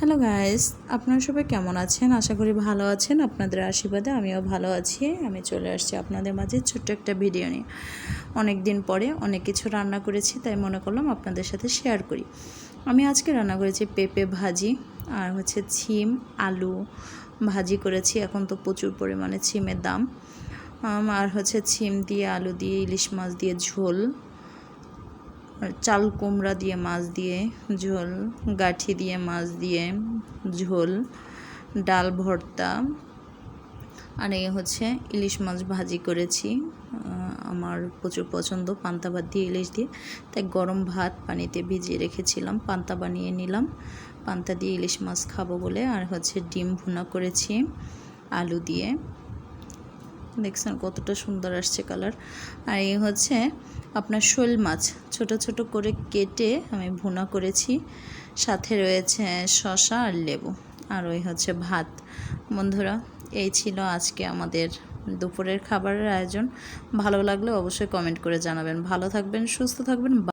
Hello guys আপনারা সবাই কেমন আছেন? আশা করি ভালো আছেন। আপনাদের আশীর্বাদে আমিও ভালো আছি। আমি চলে আসছি আপনাদের মাঝে ছোট্ট একটা ভিডিও নিয়ে। অনেক দিন পরে অনেক কিছু রান্না করেছি, তাই মনে করলাম আপনাদের সাথে শেয়ার করি। আমি আজকে রান্না করেছি পেঁপে ভাজি আর হচ্ছে ছিম, আলু ভাজি করেছি। এখন তো প্রচুর পরিমাণে ছিমের দাম। আর হচ্ছে ছিম দিয়ে, আলু দিয়ে, ইলিশ মাছ দিয়ে ঝোল। চাল কুমড়া দিয়ে মাছ দিয়ে, ঝোল, গাঠি দিয়ে মাছ দিয়ে, ঝোল, ডাল ভর্তা, আর এই হচ্ছে ইলিশ মাছ ভাজি করেছি। আমার প্রচুর পছন্দ পান্তা ভাত দিয়ে ইলিশ দিয়ে। তাই গরম ভাত পানিতে ভিজিয়ে রেখেছিলাম, পান্তা বানিয়ে নিলাম। পান্তা দিয়ে ইলিশ মাছ খাব বলে, আর হচ্ছে ডিম ভুনা করেছি, আলু দিয়ে। দেখছেন কতটা সুন্দর আসছে কালার। আর এই হচ্ছে আপনার শোল মাছ ছোট ছোট করে কেটে আমি ভুনা করেছি। সাথে রয়েছে শশা আর লেবু, আর ওই হচ্ছে ভাত। বন্ধুরা, এই ছিল আজকে আমাদের দুপুরের খাবারের আয়োজন। ভালো লাগলে অবশ্যই কমেন্ট করে জানাবেন। ভালো থাকবেন, সুস্থ থাকবেন